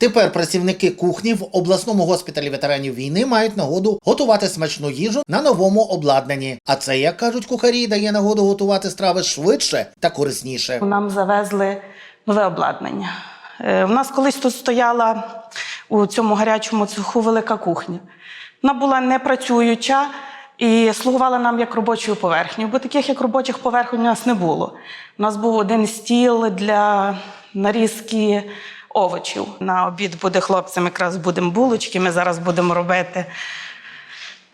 Тепер працівники кухні в обласному госпіталі ветеранів війни мають нагоду готувати смачну їжу на новому обладнанні. А це, як кажуть кухарі, дає нагоду готувати страви швидше та корисніше. Нам завезли нове обладнання. Е, У нас колись тут стояла у цьому гарячому цеху велика кухня. Вона була непрацююча і слугувала нам як робочою поверхнею, бо таких як робочих поверхонь у нас не було. У нас був один стіл для нарізки овочів. На обід буде хлопцям, якраз будемо булочки. Ми зараз будемо робити.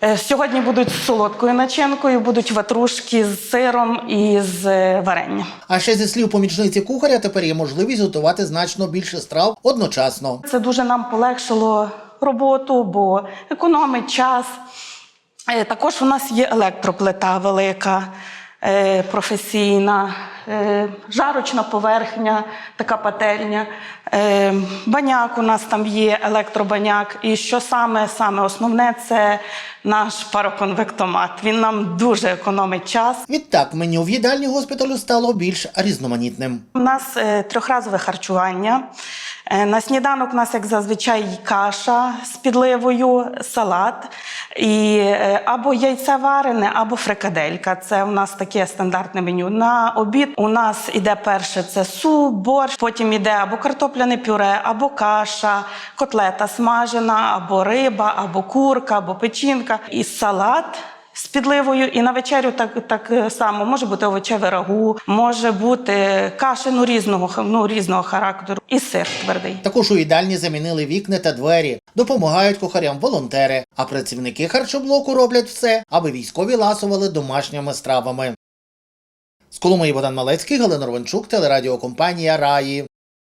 Е, Сьогодні будуть з солодкою начинкою, будуть ватрушки з сиром і з е, варенням. А ще зі слів помічниці кухаря тепер є можливість готувати значно більше страв одночасно. Це дуже нам полегшило роботу, бо економить час. Е, Також у нас є електроплита велика, професійна, е, жарочна поверхня, така пательня. Е, Баняк у нас там є, електробаняк. І що саме, саме основне це наш пароконвектомат. Він нам дуже економить час. Відтак меню в їдальні госпіталю стало більш різноманітним. У нас е, трьохразове харчування. Е, На сніданок у нас, як зазвичай, каша з підливою, салат і е, або яйце варене, або фрикаделька. Це у нас таке стандартне меню. На обід у нас іде перше це суп, борщ, потім іде або картопляне пюре, або каша, котлета смажена, або риба, або курка, або печінка і салат з підливою, і на вечерю так, так само може бути овочеве рагу, може бути каші ну, різного, ну, різного характеру, і сир твердий. Також у їдальні замінили вікна та двері, допомагають кухарям волонтери, а працівники харчоблоку роблять все, аби військові ласували домашніми стравами. З Коломиї Богдан Малецький, Галина Ровенчук, телерадіокомпанія Раї.